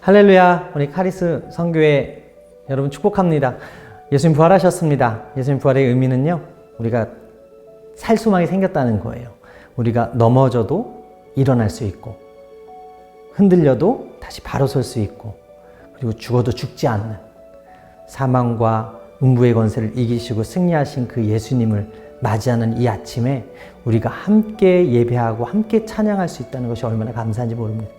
할렐루야, 우리 카리스 성교회 여러분 축복합니다. 예수님 부활하셨습니다. 예수님 부활의 의미는요, 우리가 살 수망이 생겼다는 거예요. 우리가 넘어져도 일어날 수 있고, 흔들려도 다시 바로 설 수 있고, 그리고 죽어도 죽지 않는 사망과 음부의 권세를 이기시고 승리하신 그 예수님을 맞이하는 이 아침에 우리가 함께 예배하고 함께 찬양할 수 있다는 것이 얼마나 감사한지 모릅니다.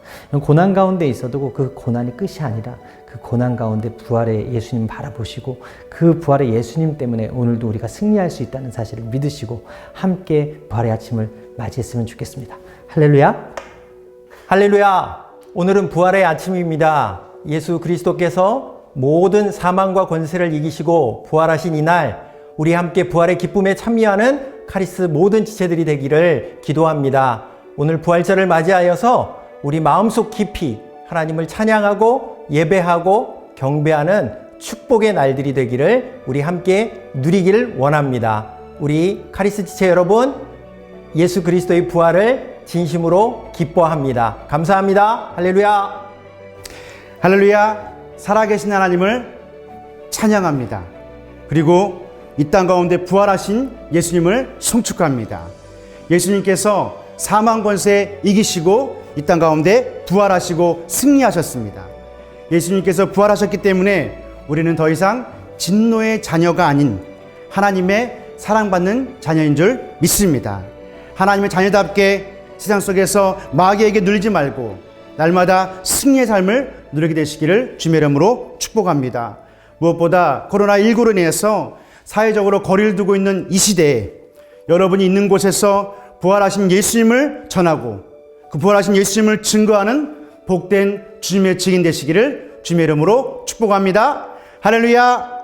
고난 가운데 있어도 그 고난이 끝이 아니라 그 고난 가운데 부활의 예수님 바라보시고 그 부활의 예수님 때문에 오늘도 우리가 승리할 수 있다는 사실을 믿으시고 함께 부활의 아침을 맞이했으면 좋겠습니다. 할렐루야. 할렐루야! 오늘은 부활의 아침입니다. 예수 그리스도께서 모든 사망과 권세를 이기시고 부활하신 이날, 우리 함께 부활의 기쁨에 참여하는 카리스 모든 지체들이 되기를 기도합니다. 오늘 부활절을 맞이하여서 우리 마음속 깊이 하나님을 찬양하고 예배하고 경배하는 축복의 날들이 되기를 우리 함께 누리기를 원합니다. 우리 카리스 지체 여러분, 예수 그리스도의 부활을 진심으로 기뻐합니다. 감사합니다. 할렐루야. 할렐루야, 살아계신 하나님을 찬양합니다. 그리고 이 땅 가운데 부활하신 예수님을 송축합니다. 예수님께서 사망 권세 이기시고 이 땅 가운데 부활하시고 승리하셨습니다. 예수님께서 부활하셨기 때문에 우리는 더 이상 진노의 자녀가 아닌 하나님의 사랑받는 자녀인 줄 믿습니다. 하나님의 자녀답게 세상 속에서 마귀에게 눌리지 말고 날마다 승리의 삶을 누리게 되시기를 주의 이름으로 축복합니다. 무엇보다 코로나19로 인해서 사회적으로 거리를 두고 있는 이 시대에 여러분이 있는 곳에서 부활하신 예수님을 전하고 그 부활하신 예수님을 증거하는 복된 주님의 증인 되시기를 주님의 이름으로 축복합니다. 할렐루야!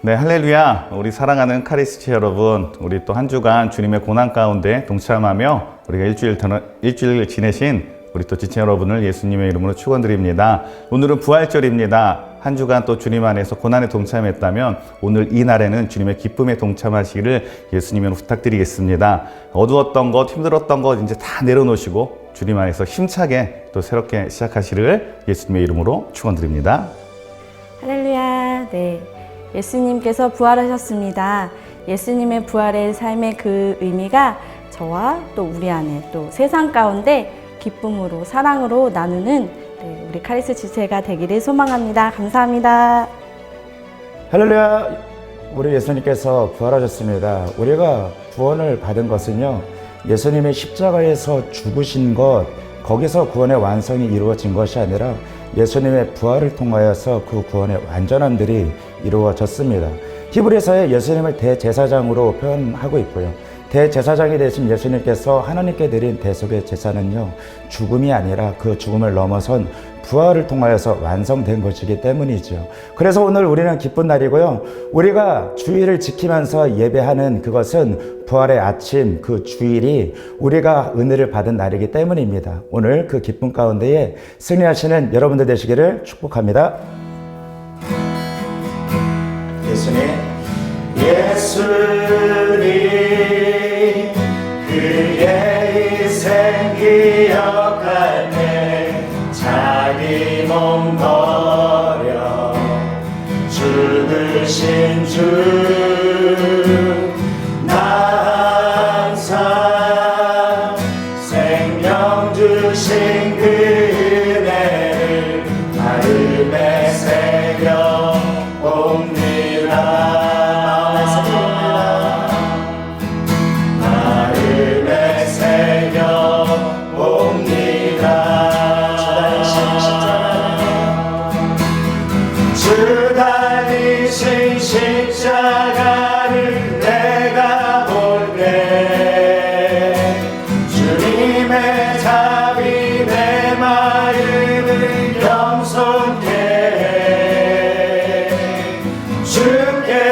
네, 할렐루야. 우리 사랑하는 카리스치 여러분, 우리 또 한 주간 주님의 고난 가운데 동참하며 우리가 일주일, 더- 일주일 지내신 우리 또 지체 여러분을 예수님의 이름으로 축원드립니다. 오늘은 부활절입니다. 한 주간 또 주님 안에서 고난에 동참했다면 오늘 이 날에는 주님의 기쁨에 동참하시기를 예수님으로 부탁드리겠습니다. 어두웠던 것, 힘들었던 것 이제 다 내려놓으시고 주님 안에서 힘차게 또 새롭게 시작하시기를 예수님의 이름으로 축원드립니다. 할렐루야. 네. 예수님께서 부활하셨습니다. 예수님의 부활의 삶의 그 의미가 저와 또 우리 안에 또 세상 가운데 기쁨으로 사랑으로 나누는 네, 우리 카리스 지체가 되기를 소망합니다. 감사합니다. 할렐루야! 우리 예수님께서 부활하셨습니다. 우리가 구원을 받은 것은요, 예수님의 십자가에서 죽으신 것, 거기서 구원의 완성이 이루어진 것이 아니라 예수님의 부활을 통하여서 그 구원의 완전함들이 이루어졌습니다. 히브리서에 예수님을 대제사장으로 표현하고 있고요. 대제사장이 되신 예수님께서 하나님께 드린 대속의 제사는요, 죽음이 아니라 그 죽음을 넘어선 부활을 통하여서 완성된 것이기 때문이죠. 그래서 오늘 우리는 기쁜 날이고요. 우리가 주일을 지키면서 예배하는 그것은 부활의 아침, 그 주일이 우리가 은혜를 받은 날이기 때문입니다. 오늘 그 기쁨 가운데에 승리하시는 여러분들 되시기를 축복합니다. 예수님, 예수 죽 주께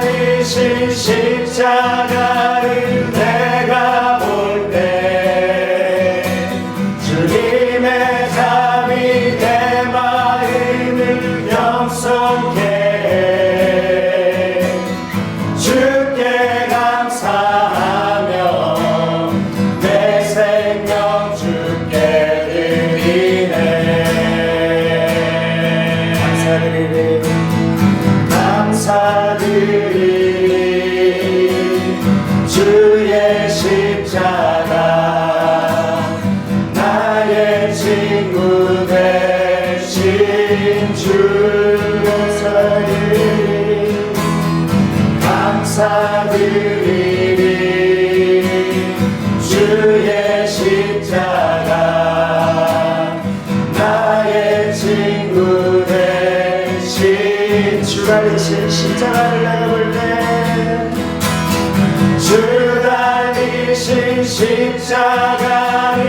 대신 십자가를 내가 볼 때 주님의 잠이 내 마음을 영성케 해. 주께 감사하며 내 생명 주께 드리네. 감사드리네. 감사 친구 대신 주 주가 대신 십자가를 내가 볼때. 주 달리신 십자가를